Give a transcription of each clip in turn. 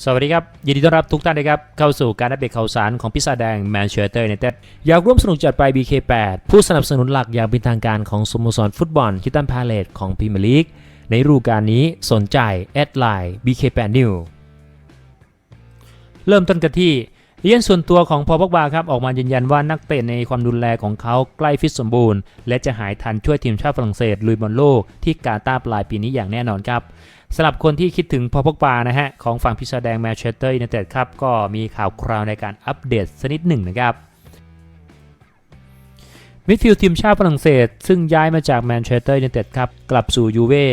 สวัสดีครับ ยินดีต้อนรับทุกท่านนะครับ เข้าสู่การอัปเดตข่าวสารของพิซซาแดงแมนเชสเตอร์ในเต็ดอยากร่วมสนุกจัดไป BK8 ผู้สนับสนุนหลักอย่างเป็นทางการของสโมสรฟุตบอลคิตันพาเลตของพรีเมียร์ลีกในรูปการนี้สนใจแอดไลน์ BK8 New เริ่มต้นกันที่ เรียนส่วนตัวของพอลป็อกบาครับออกมายืนยันว่านักเตะในความดูแลของเขาใกล้ฟิตสมบูรณ์ และจะหายทันช่วยทีมชาติฝรั่งเศสลุยบอลโลกที่กาตาร์ปลายปีนี้อย่างแน่นอนครับสำหรับคนที่คิดถึงพอลป็อกบานะฮะของฝั่งพิซซ่าแดงแมนเชสเตอร์ยูไนเต็ดครับก็มีข่าวคราวในการอัปเดตสักนิดหนึ่งนะครับมิดฟิลด์ทีมชาติฝรั่งเศส ซึ่งย้ายมาจากแมนเชสเตอร์ยูไนเต็ดครับกลับสู่ยูเว่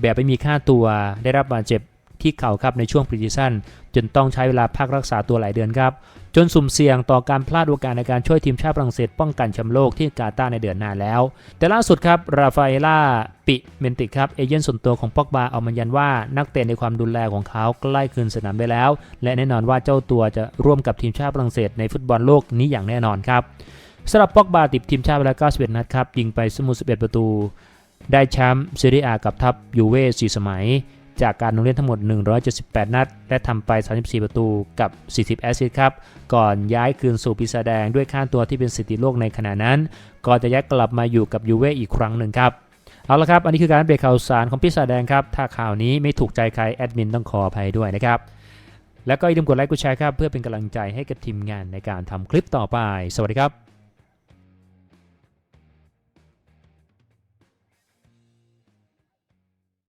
แบบไม่มีค่าตัวได้รับบาดเจ็บ ที่เข่าครับในช่วงพรีซีซั่นจนต้องใช้เวลาพักรักษาตัวหลายเดือนครับ จนสุ่มเสี่ยงต่อการพลาดโอกาสในการช่วยทีมชาติฝรั่งเศสป้องกันแชมป์โลกที่กาตาร์ในเดือนหน้าแล้ว แต่ล่าสุดครับราฟาเอล่าปิเมนติครับเอเย่นส่วนตัวของปอกบาเอามายันว่านักเตะในความดูแลของเขาใกล้คืนสนามไปแล้ว และแน่นอนว่าเจ้าตัวจะร่วมกับทีมชาติฝรั่งเศสในฟุตบอลโลกนี้อย่างแน่นอนครับสำหรับปอกบาติดทีมชาติไปแล้ว91นัดครับยิงไปสมุ11 ประตู ได้แชมป์ซีเรียอากับทัพยูเว่4สมัย จากการลงเล่นทั้งหมด 178 นัด และทำไป 34 ประตูกับ 40 แอสซิสต์ครับ ก่อนย้ายคืนสู่ปีศาจแดงด้วยค่าตัวที่เป็นสถิติโลกในขณะนั้น ก่อนจะย้ายกลับมาอยู่กับยูเว่อีกครั้งหนึ่งครับ เอาละครับ อันนี้คือการอัปเดตข่าวสารของปีศาจแดงครับ ถ้าข่าวนี้ไม่ถูกใจใครแอดมินต้องขออภัยด้วยนะครับ แล้วก็อย่าลืมกดไลค์กดแชร์ครับเพื่อเป็นกำลังใจให้กับทีมงานในการทำคลิปต่อไป สวัสดีครับ